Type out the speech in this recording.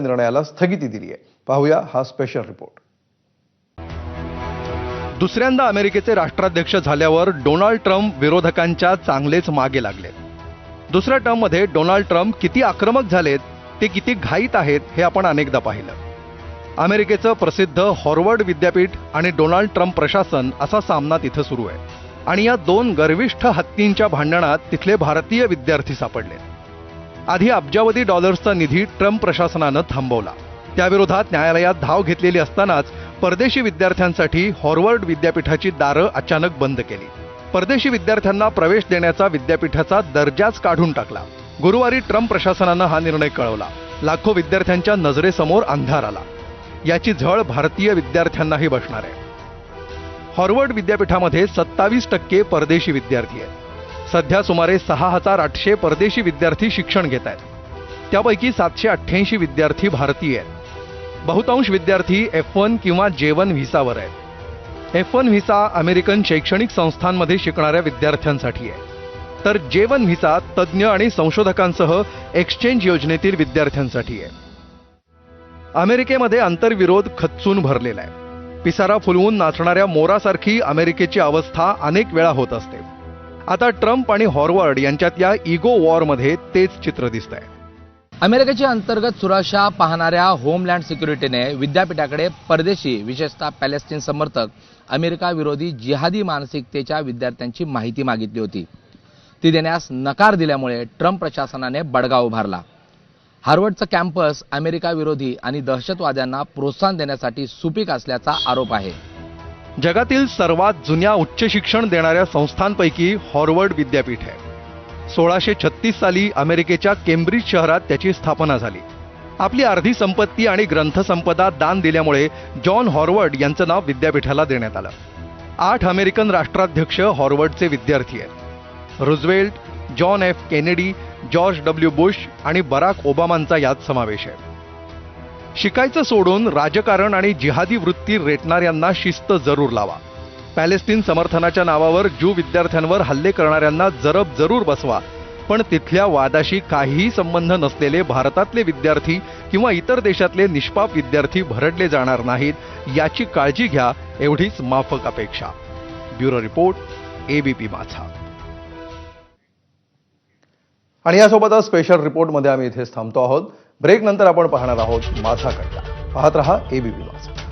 निर्णयाला स्थगिती दिली आहे. पाहूया हा स्पेशल रिपोर्ट दुसऱ्यांदा अमेरिकेचे राष्ट्राध्यक्ष झाल्यावर डोनाल्ड ट्रम्प विरोधकांच्या चांगलेच मागे लागले. दुसऱ्या टर्ममध्ये डोनाल्ड ट्रम्प किती आक्रमक झालेत ते किती घाईत आहेत हे आपण अनेकदा पाहिलं. अमेरिकेचं प्रसिद्ध हॉर्वर्ड विद्यापीठ आणि डोनाल्ड ट्रम्प प्रशासन असा सामना तिथं सुरू आहे. आणि या दोन गर्विष्ठ हत्तींच्या भांडणात तिथले भारतीय विद्यार्थी सापडले आधी अब्जावधी डॉलर्सचा निधी ट्रम्प प्रशासनानं थांबवला. त्याविरोधात न्यायालयात धाव घेतलेली असतानाच परदेशी विद्यार्थ्यांसाठी हॉर्वर्ड विद्यापीठाची दारं अचानक बंद केली. परदेशी विद्यार्थ्यांना प्रवेश देण्याचा विद्यापीठाचा दर्जाच काढून टाकला. गुरुवारी ट्रम्प प्रशासनानं हा निर्णय कळवला. लाखो विद्यार्थ्यांच्या नजरेसमोर अंधार आला. याची झळ भारतीय विद्यार्थ्यांनाही बसणार आहे. हॉर्वर्ड विद्यापीठामध्ये सत्तावीस टक्के परदेशी विद्यार्थी आहेत. सध्या सुमारे सहा हजार आठशे परदेशी विद्यार्थी शिक्षण घेत आहेत. त्यापैकी सातशे अठ्ठ्याऐंशी विद्यार्थी भारतीय आहेत. बहुतांश विद्यार्थी एफ वन किंवा जे वन व्हिसावर आहेत. एफ वन व्हिसा अमेरिकन शैक्षणिक संस्थांमध्ये शिकणाऱ्या विद्यार्थ्यांसाठी आहे. तर जे वन व्हिसा तज्ज्ञ आणि संशोधकांसह एक्सचेंज योजनेतील विद्यार्थ्यांसाठी आहे. अमेरिकेमध्ये आंतरविरोध खच्चून भरलेला आहे. पिसारा फुलवून नाचणाऱ्या मोरासारखी अमेरिकेची अवस्था अनेक वेळा होत असते. आता ट्रम्प आणि हॉर्वर्ड यांच्यात या इगो वॉरमध्ये तेच चित्र दिसतंय. अमेरिकेची अंतर्गत सुरक्षा पाहणाऱ्या होमलँड सिक्युरिटीने विद्यापीठाकडे परदेशी विशेषतः पॅलेस्टीन समर्थक अमेरिका विरोधी जिहादी मानसिकतेच्या विद्यार्थ्यांची माहिती मागितली होती. ती देण्यास नकार दिल्यामुळे ट्रम्प प्रशासनाने बडगा उभारला. हार्वर्डचं कॅम्पस अमेरिका विरोधी आणि दहशतवाद्यांना प्रोत्साहन देण्यासाठी सुपीक असल्याचा आरोप आहे. जगातील सर्वात जुन्या उच्च शिक्षण देणाऱ्या संस्थांपैकी हॉर्वर्ड विद्यापीठ आहे. सोळाशे छत्तीस साली अमेरिकेच्या केम्ब्रिज शहरात त्याची स्थापना झाली. आपली अर्धी संपत्ती आणि ग्रंथसंपदा दान दिल्यामुळे जॉन हॉर्वर्ड यांचं नाव विद्यापीठाला देण्यात आलं. आठ अमेरिकन राष्ट्राध्यक्ष हॉर्वर्डचे विद्यार्थी आहेत. Roosevelt John F Kennedy George W Bush आणि बराक ओबामांचा यात समावेश आहे. शिकायचं सोडून राजकारण आणि जिहादी वृत्ती रेटणाऱ्यांना शिस्त जरूर लावा. पॅलेस्टीन समर्थनाच्या नावावर ज्यू विद्यार्थ्यांवर हल्ले करणाऱ्यांना जरब जरूर बसवा. पण तिथल्या वादाशी काहीही संबंध नसलेले भारतातले विद्यार्थी किंवा इतर देशातले निष्पाप विद्यार्थी भरडले जाणार नाहीत याची काळजी घ्या एवढीच माफक अपेक्षा. ब्युरो रिपोर्ट एबीपी माझा आणि यासोबतच स्पेशल रिपोर्टमध्ये आम्ही इथेच थांबतो आहोत. ब्रेक नंतर आपण पाहणार आहोत माझा कट्टा. पाहत रहा एबीपी माझा